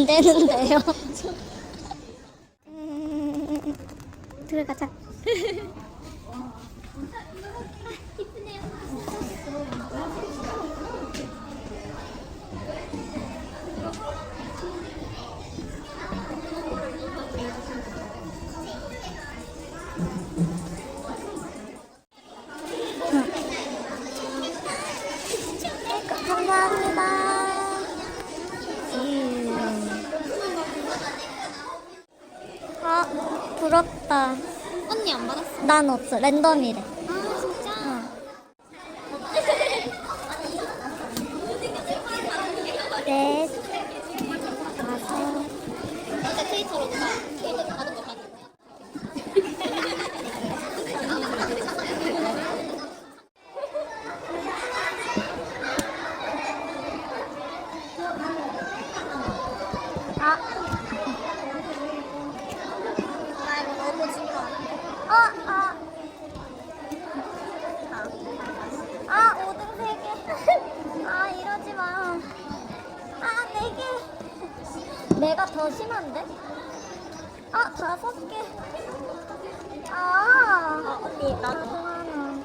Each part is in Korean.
안 되는데요. 음, 들어가자. 부럽다. 언니 안 받았어? 난 없어. 랜덤이래. 아 진짜? 넷, 다섯, 어제 트위터로 다 트위터 받은 거 봤는데 아, 나 이거 너무 지루하 어, 아. 아, 오등 세 개. 아, 이러지 마. 아, 네 개. 내가 더 심한데? 아, 개. 아, 아 언니 나도 하나.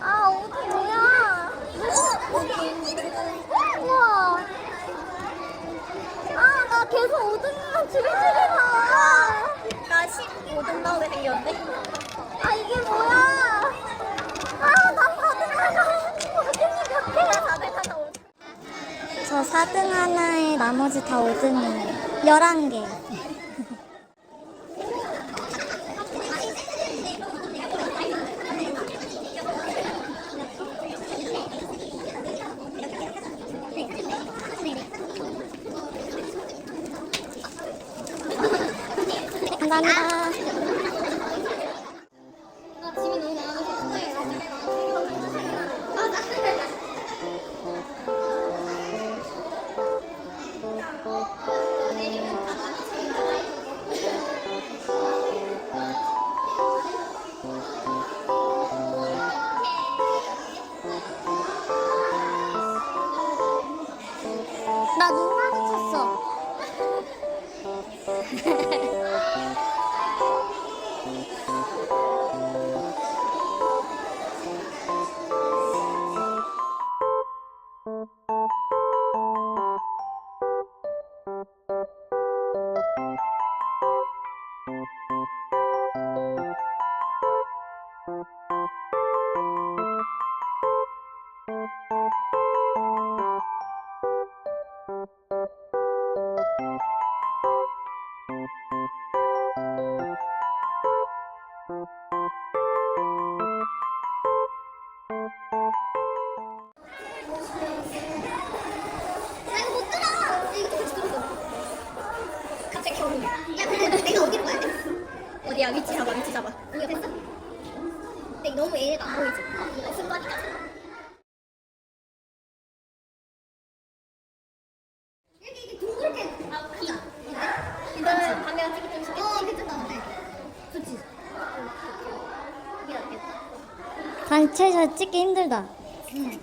아, 오등 뭐야? 우와. 아, 나 계속 5등만 줄줄이 나와. 나 15등 나오게 생겼는데 아, 이게 뭐야? 아, 나 4등 하나. 5등이 몇 개야? 4등 하나 올저 4등 하나에 나머지 다 5등이에요. 11개. 찍기 힘들다.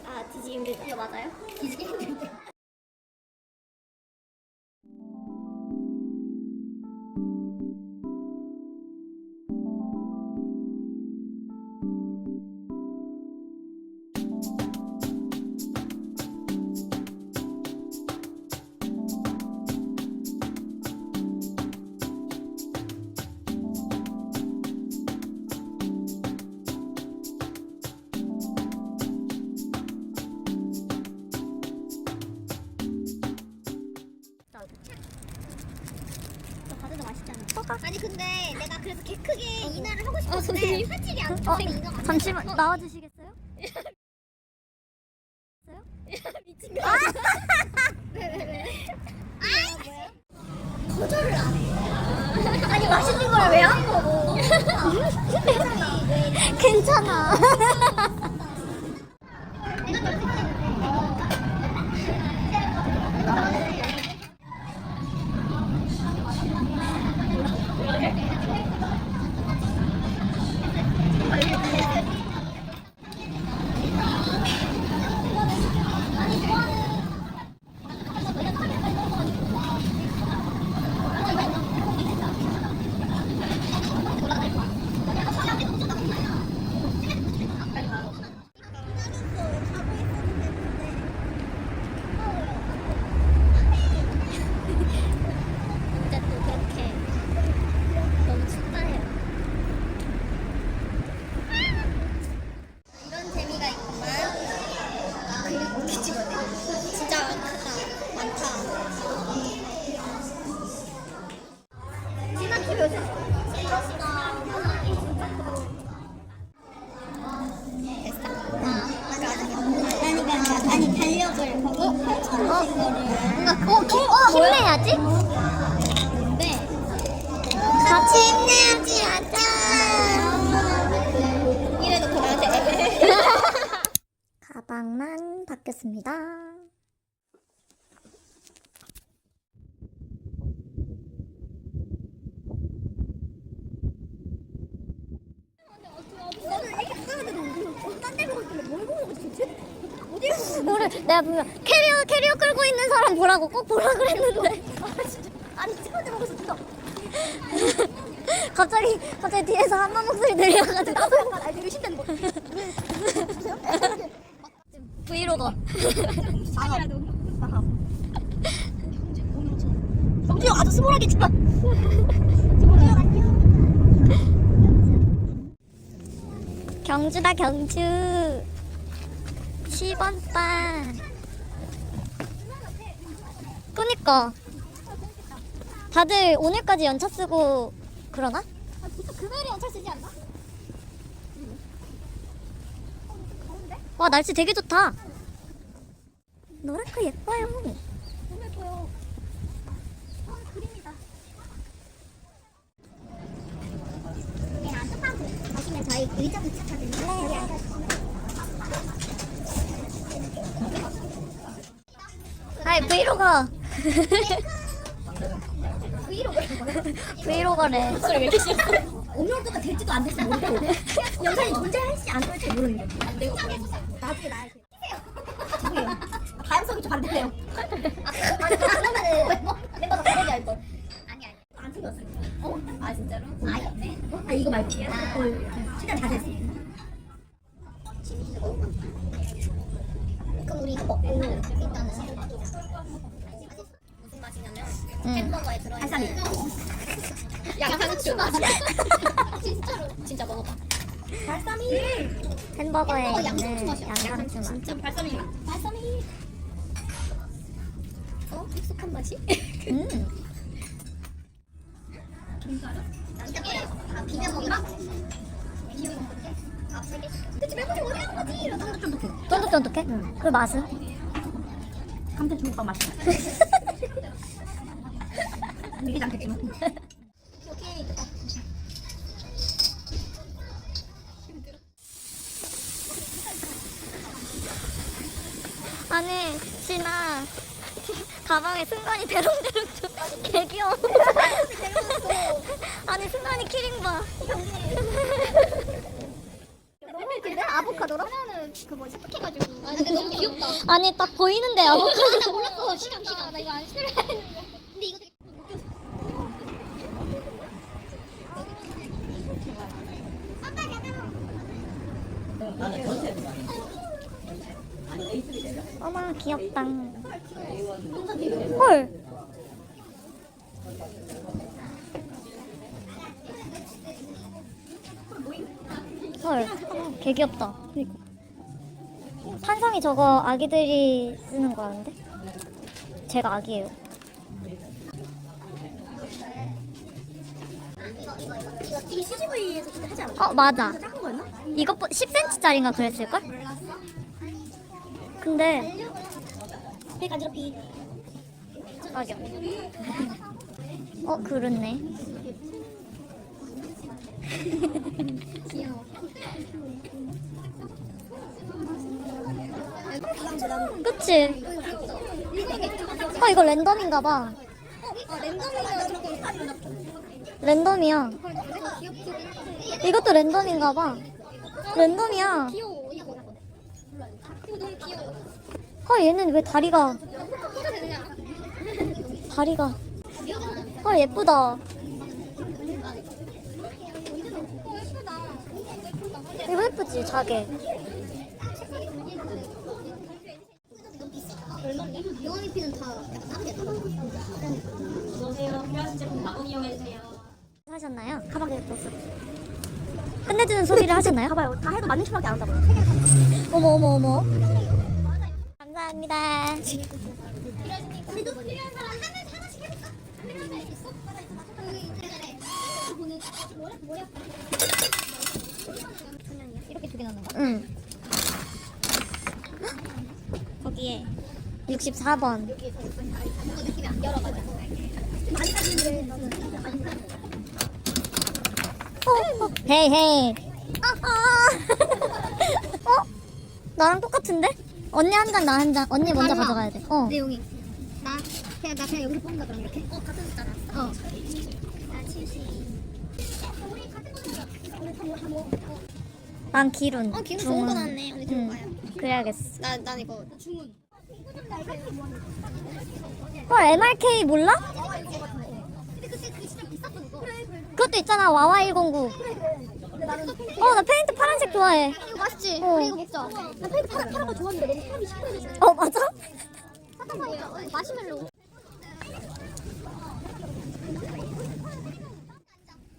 아 뒤지기 힘들다 이거 맞아요? 뒤지기 힘들다 어. 잠시만 나와주시겠어요? 미친 거. 아? 거절을 안 해. 아니 맛있는 걸 왜 안 먹어? 괜찮아. 뭐를 내가 보면 캐리어 캐리어 끌고 있는 사람 보라고 꼭 보라 그랬는데. 아니 찍어대 보고 있어 갑자기 갑자기 뒤에서 한번 목소리 들려가지고. 알지 의심되는 거. 브이로거 아니라도. 정지영 아주 스몰하게 안녕 경주다 경주 10원 빵 그니까 다들 오늘까지 연차 쓰고 그러나? 아 보통 금요일에 연차 쓰지 않나? 와 날씨 되게 좋다 노랗고 예뻐요 너무 예뻐요 아 그림이다 네 안쪽하고 가시면 저희 의자 도착하거든요 네 아이 브이로거 브이로그 브이로거래. 소리 왜 이렇게 싫어? 업로드가 될지도 안 될지도 모르고 영상이 존재할지 안 할지 모르는 거 나중에 나야 양상추 맛이야 진짜로. 진짜 먹어봐. 발사믹. 햄버거에 어, 양상추 있는 맛이야. 양상추 맛. 진짜 발사믹 발사믹. 어? 익숙한 맛이? 음. 이게 비벼? 비벼 먹을게. 어디 거지? 이러다. 쫀득쫀득해? 그 맛은? 감태 중국밥 맛이야. 믿기지 않겠지만 아니 진아. 가방에 승관이 대롱대롱 좀 개귀여워. 아니 승관이 키링 봐. 너무 근데 아보카도로? 하나는 그 뭐지? 습해가지고. 아 근데 너무 귀엽다. 아니 딱 보이는데 아보카도. 나 몰랐어. 시간 시간. 나 이거 안 싫어해 이거 되게 어머 귀엽다 헐 헐, 개 귀엽다. 산성이 저거 아기들이 쓰는 거였는데? 제가 아기예요. 이거 이 CGV에서 진짜 하지 않았어? 어, 맞아. 작은 거였나? 이것보 10cm짜리인가 그랬을걸? 근데 배 간지럽히 맞아. 어, 그렇네. 귀여워 그치? 어, 이거 랜덤인가 봐. 아 랜덤이면 조금 랜덤이야. 이것도 랜덤인가 봐. 랜덤이야. 귀여워 이거 이거 너무 귀여워 헐, 얘는 왜 다리가, 다리가. 헐, 예쁘다. 이거 예쁘지, 자개. 얼마인데? 용암이 피는 다 약간 다르겠다 안녕하세요. 필요하신 제품 가공 이용해주세요. 하셨나요? 가방 예뻤어. 끝내주는 소리를 하셨나요? 봐봐요 다 해도 맞는 춤밖에 안 한다고 어머, 어머, 어머. 감사합니다. 이렇게 두 개 넣는 거. 응. 거기에 64번. 이거 느낌이 안 열어가지고. 많이 사진들 어, 어. 헤이 헤이. 아, 아. 어? 나랑 똑같은데? 언니 한 잔, 나 한 잔. 언니 먼저. 가져가야 돼. 어. 내 용이 나 그냥 나 그냥 여기서 뽑는다 그럼 이렇게. 어 같은 숫자다. 어. 나 70. 우리 같은 거잖아. 우리 다 뭐- 다 뭐- 어. 난 기룬. 어, 중은. 좋은 거 나왔네. 우리 좋은 응. 거야. 그래야겠어. 나, 난 이거 주문. 어, MRK 몰라? 근데 그때 그게 진짜. 그래 그래. 그것도 있잖아. 와와 109. 어, 나 페인트 파란색 좋아해. 이거 맛있지? 어. 우리 이거 먹자. 나 페인트 파란 파란 거 좋아하는데 너무 사람이 시끄러져서. 어, 맞아? 사탕 파니까 어, 마시멜로.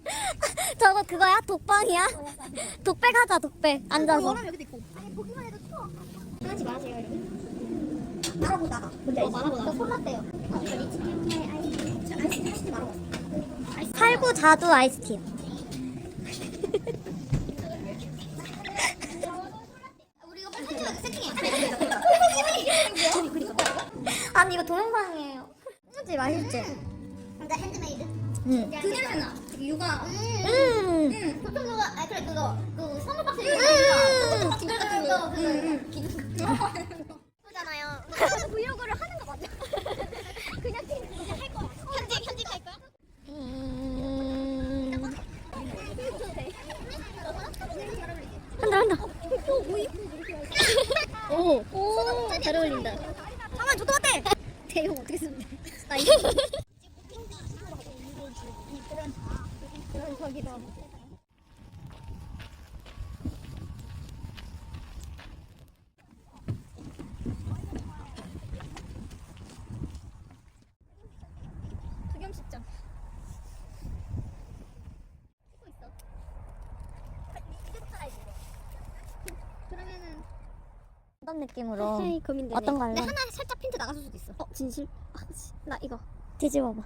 저거 그거야? 독방이야? 독백 하자, 독백. 앉아서. 여름 여기도 있고. 아니 보기만 해도 추워. 하지 마세요 여러분. 말아보다가. 뭔지 알지? 말아보다가. 손 났대요. 어, 리치 캠프의 아이스. 아이스 하시지 말아봐. 살구 자두 아이스팀. 우 아니, 이거 동영상이에요. 그치, 맛있지? 진짜 핸드메이드. 응. 그 냄새 나. 육아. 음. 응. 보통 그거 아 그래 그거 그 선물 박스 음. 기둥 같은 거 그거 기둥. 잖아요. 브이로그를 하는 거 맞아? 그냥 그냥 할 거야. 편집 편집할 거야? 음. 흔들어 한다, 한다. 오, 오, 잘 어울린다. 잠깐만, 저도 같대! 대용 어떻게 쓰면 돼? 나 이거. 그런 거기도 하고. 투겸식장. 찍고 있어. 이게 스타일 이거. 그러면은 어떤 느낌으로? 고민되네. 어떤 거 할래? 근데 하나 살짝 핀트 나갔을 수도 있어. 어, 진실? 아, 씨. 나 이거. 뒤집어봐.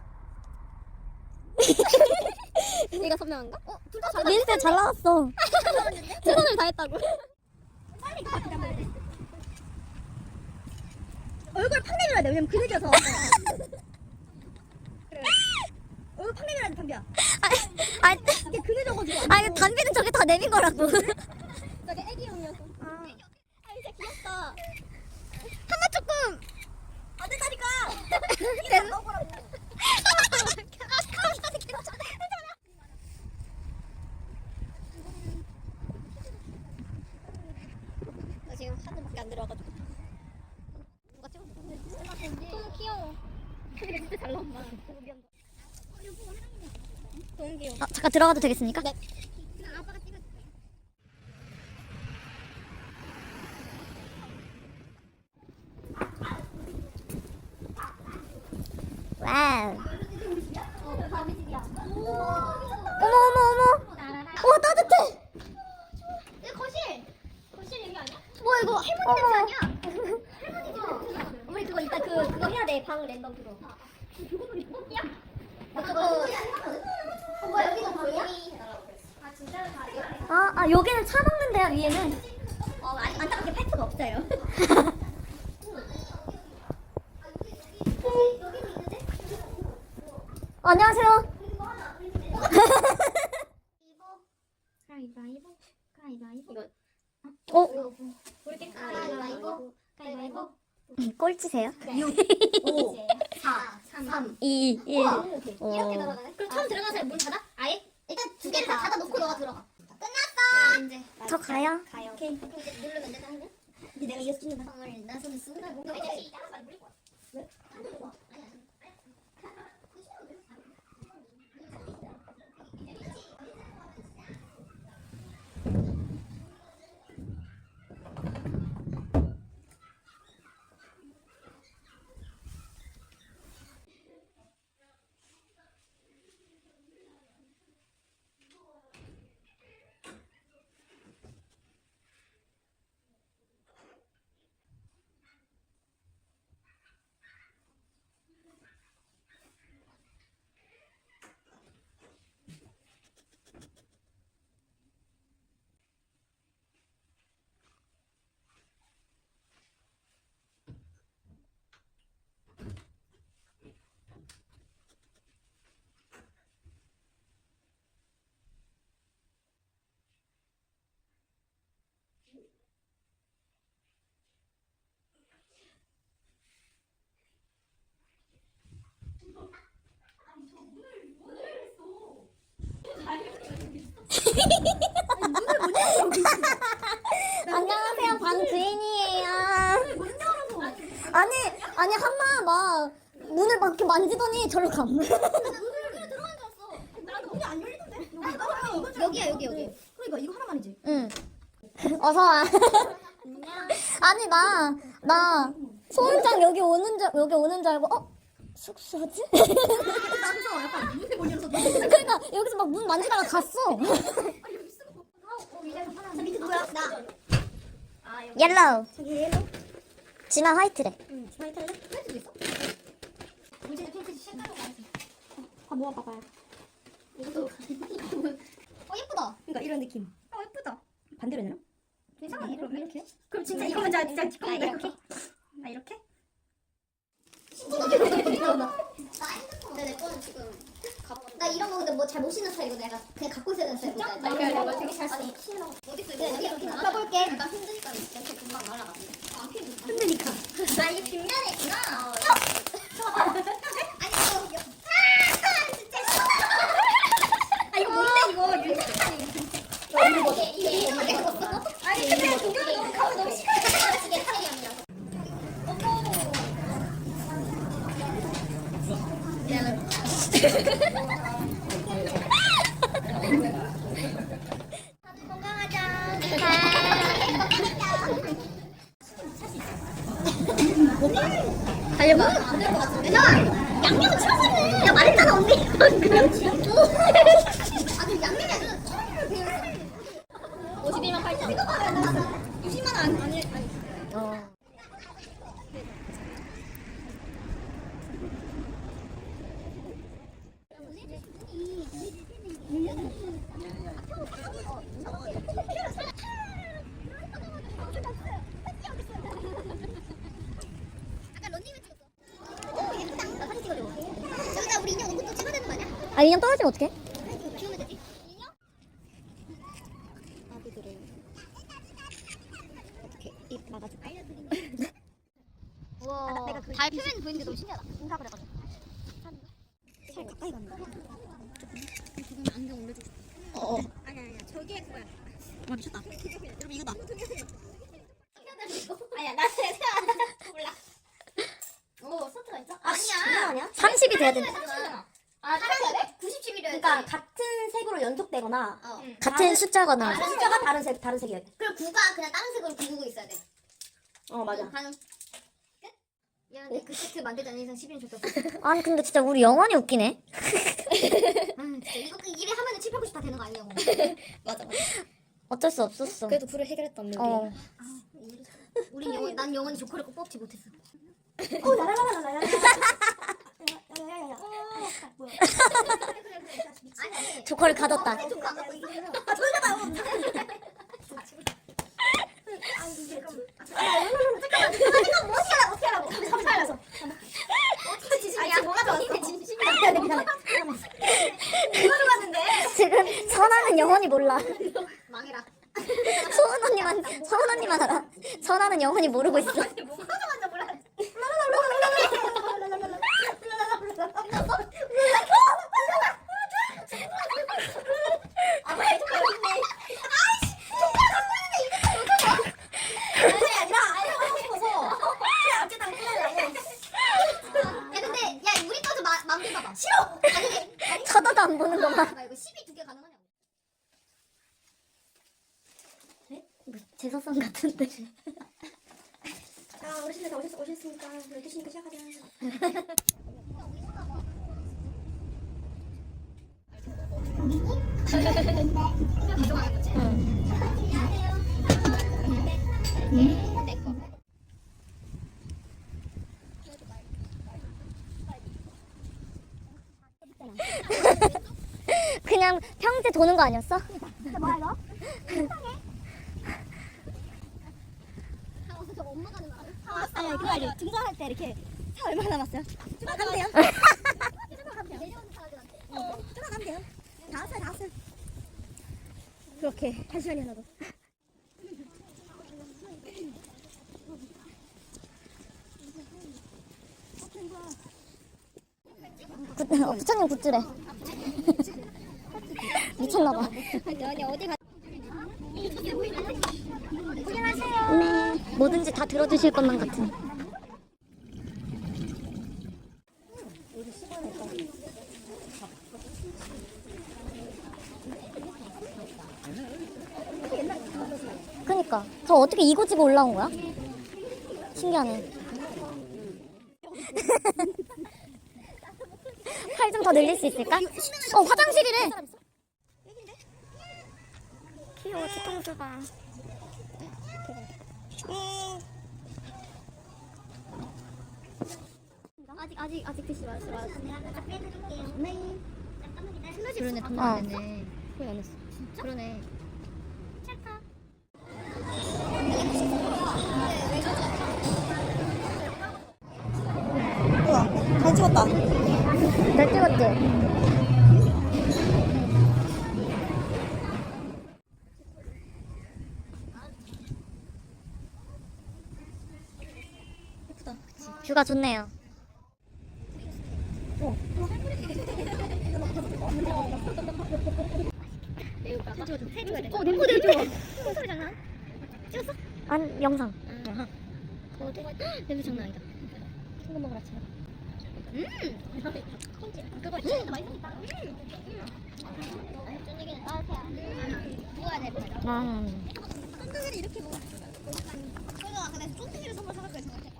얘가 선명한가? 어, 둘 다 잘 민스 잘 나왔어. 최선을 다했다고. 얼굴 팍 내밀어야 돼. 왜냐면 그늘져서. 그래. 얼굴 팍 내밀어야 돼, 담비야. 아, 아, 이게 그늘져가지고. 아, 이거 단비는 저게 다 내민 거라고. 저게 애기용이어서. 아. 아, 진짜 귀엽다. 하나 조금. 안 된다니까. 이게 넣어보라고. 나 아, 잠깐 들어가도 되겠습니까? 네. 그냥 아빠가 찍어줄게. 와우. 어, 밤이 집이야. 어머, 어머, 어머. 와, 따뜻해. 이거 거실. 거실 여기 아니야? 뭐야, 이거. 할머니 냄새 아니야? 할머니죠. 우리 그거 이따 그 그거 해야 돼. 방 랜덤 그거. 그거도 리포트야? 그거. 어, 뭐야 여기는 방이야? 아 진짜로 다 이거. 아, 아, 여기는 차 먹는 데야, 위에는. 어 안, 안타깝게 팩트가 없어요. 안녕하세요. 가위바위보. 가위바위보. 이거. 어? 우리 가위바위보. 가위바위보. 꼴찌세요? 6, 5, 4, 3, 2, 1. 이렇게 들어가네. 그럼 처음 들어가서 문 닫아? 아예? 일단 두 개를 다 닫아 놓고 너가 들어가. 저 가요? 가요. 오케이. 누르면 되나? 이제 내가 이겼습니다. 방을 나서는 순간 뭔가 이제 왜? 아니 한마 막 문을 막 이렇게 만지더니 절로 문이 안 열리던데. 여기야 여기 여기. 그러니까 이거 하나만이지. 응. 어서 와. 아니 나 나 소은장 여기 오는 줄 여기 오는 줄 알고 어 숙소지? 나도 약간 문을 못 열어서. 그러니까 여기서 막 문 만지다가 갔어. 저 밑에 누구야? 나. 아 여기. 옐로우. 저기 옐로. 진아 화이트래. 응. 화이트 할래? 화이트도 있어? 문제는 핑크 색깔로 가야지. 아 모아 봐봐요. 이것도. 어 예쁘다. 그러니까 이런 느낌. 어 예쁘다. 반대로 되나? 괜찮아. 그럼 이렇게. 그럼 진짜 이거만 자 진짜 아 이렇게. 아 이렇게? 근데 내 거는 지금 나 이런 거 근데 뭐 잘 못 신는 스타일이거든. 약간 그냥 갖고 있어야 되는 스타일이거든. 나 이거 이거 되게 잘 써. 어디 있어 이거 어디 있어 봐볼게. 나 힘드니까 이렇게 금방 날아가는데 힘드니까. 아 이게 뒷면에 있구나. 아니 이거 이거- 아 진짜 아 이거 뭔데 이거? 윤택한 이거 이게 이게 이게 내가 먹었어? 아니 근데 동경이 너무 가면 너무 시끄러워. 이게 스타일이라서 달려봐. 안될것 같은데? 야! 양념은 처음에! 야, 말했잖아, 언니! 그렇지. 아, 근데 양념이 아니라 처음으로 배웠어. 51만 8천. 이거 봐야 나 20만 원 아니, 아니. 어. 아까 런닝을 찍었어. 오, 예쁘다. 나 사진 찍어줘. 여기다 우리 인형 놓고 또 찍어야 되는 거 아니야? 아 인형 떨어지면 어떡해? 이거 키우면 되지. 인형? 아기들을 어떻게 입 막아줄까? 우와. 내가 달 표면 보이는데 너무 신기하다. 생각을 해가지고. 살 가까이 간다. 조금 안경 올려주고. 어. 아니 아니야. 저게 그거야. 와 미쳤다. 여러분 이거다. 아니야 나 생각 몰라. 오 서트가 있어? 아니야. 아니야? 30이 돼야 된다. 아, 돼? 97이려 그러니까 같은 색으로 연속되거나 어. 같은 숫자거나. 숫자가 다른 색 다른 색이야. 그리고 9가 그냥 다른 색으로 구우고 있어야 돼. 어 맞아. 가능. 끝? 야, 근데 그 세트 만들지 않는 이상 10인 좋겠어. 아니 근데 진짜 우리 영원히 웃기네. 아, 진짜 이거 그 입에 하면은 7, 8, 90 다 되는 거 아니냐고. 맞아 맞아. 어쩔 수 없었어. 그래도 불을 해결했던 우리. 어. 우린 영원, 난 영원히 조커를 꼭 뽑지 못했어. 어. 야야야야. 뭐야? 아니, 조커를 가졌다. 아니, 조커. 아 저기다 이거 뭐 어떻게 하라고, 어떻게 하라고. 잠깐 살려서. 어떻게 진심이야? 뭐가 좋았어? 이게 진심이야. 미안해 미안해. 이거로 갔는데. 지금 선아는 영원히 몰라. 망해라. 소은 언니만 소은 언니만 알아. 선아는 영원히 모르고 있어. 뭐가 먼저 몰라. 아, 왜 조커 있네. 아이씨, 조커 샀는데 이거 조커. 아니, 아니라, 아니, 하고 싶어서. 그냥 어쨌든 끝나려고. 야, 근데, 야, 우리 거도 마, 마음대로 봐봐. 싫어! 쳐다도 안 보는 거 봐. 봐, 이거 12 두개 가능하냐고. 제사상 같은데. 자 어르신들 다 오셨 오셨으니까 12시니까 시작하자. 내 거. 그냥 평제 도는 거 아니었어? 뭐야, 이거? 아, 저거 엄마가 하는 거 알아? 아니 그거 알죠? 등산할 때 이렇게 차 얼마나 남았어요? 조금만 가면 돼요. 어, 조금만 가면 돼요. 다 왔어요 다 왔어요. 그렇게 한 시간이 나도. 구, 어, 부처님 굿즈래. 미쳤나봐. 아니 어디 가? 네, 뭐든지 다 들어주실 것만 같은. 그니까 저 어떻게 이고 지고 올라온 거야? 신기하네. 팔 좀 더 늘릴 수 있을까? 어 화장실이래. 귀여워 뒤통수가. 아직 아직 아직 드시지 마세요. 빼드릴게요. 네. 그러네 돈 어. 안 냈네. 후회 안 했어. 그러네. 뷰가 좋네요. 어, 장난? 안 영상. 냄새 장난 아니다. 음. 그거 진짜 맛있다. 음. 아, 이렇게 먹어. 그래서 선물 사갈 거야 저한테.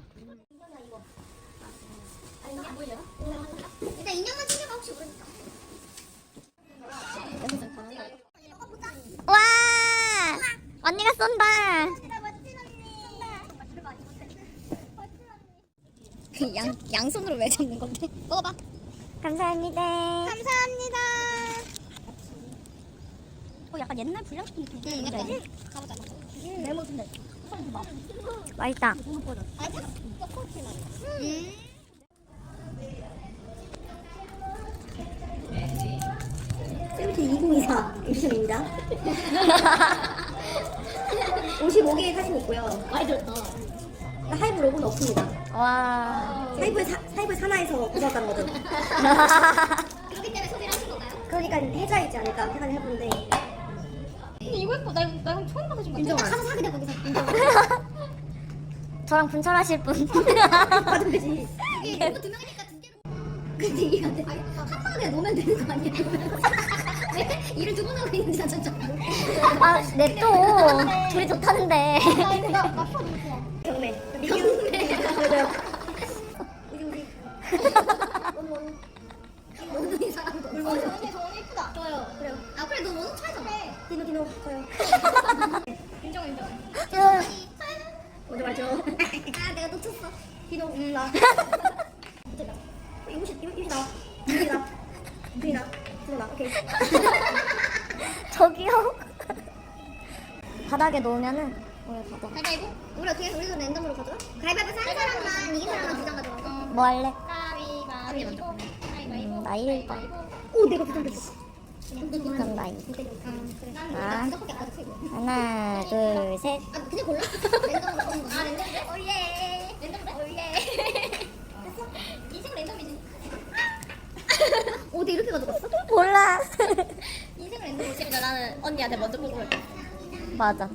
일단 인형만 챙겨봐 혹시 모르니까. 와 언니가 쏜다. 멋진 언니. 양 양손으로 왜 잡는 건데? 먹어봐. 감사합니다. 감사합니다. 어 약간 옛날 불량식품 느낌. 응, 약간. 가보자. 레몬 근데. 맛있다. 아, 음. 세븐틴 2024 에디션입니다. 55개의 사진이 있고요. 많이 들었다. 하이브 로고는 없습니다. 와. 하이브의, 사, 하이브의 산하에서 구성했다는 거죠. 그렇기 때문에 소비를 하신 건가요? 그러니까 해자이지 않을까 생각을 해보는데 근데 이거 예뻐. 나, 나 이거 처음 봐서 지금. 인정아. 가서 사게 돼 거기서. 저랑 분철하실 분. 맞으면 되지. 이게 이거 두 명이니까 두 개로. 근데 이게 안 돼. 한 방에 놓으면 되는 거 아니야? 왜? 일을 두 번 하고 있는지 나 진짜. 아, 냅둬. 둘이 좋다는데. 경매. 경매. 그래 너 원숭이 차이잖아. 디노 디노 저요. 인정 인정. 응. 먼저 말죠. 아 내가 놓쳤어. 디노 음 나. 이것이 이것이 나와. 이것이 나. 이것이 나. 디노 나. 오케이. 저기요. 바닥에 놓으면은 오늘 가자. 가위바위보? 우리 어떻게 해? 우리도 랜덤으로 가져가? 가위바위보 사는 사람만 이긴 사람만 두장 가져가. 뭐 할래? 가위바위보. 가위바위보. 음, 나 1번. 오 내가 부담 됐어. 그럼 나 2. 난 아. 하나, 둘, 셋. 아 그냥 골라? 랜덤으로 뽑는 거. 아 랜덤인데? 오예. 랜덤인데? 오예. 됐어? 인생 랜덤이지. 오, 내 이렇게 가져갔어? 몰라. 인생 랜덤 오십니다. 나는 언니한테 먼저 뽑을 거야. 맞아.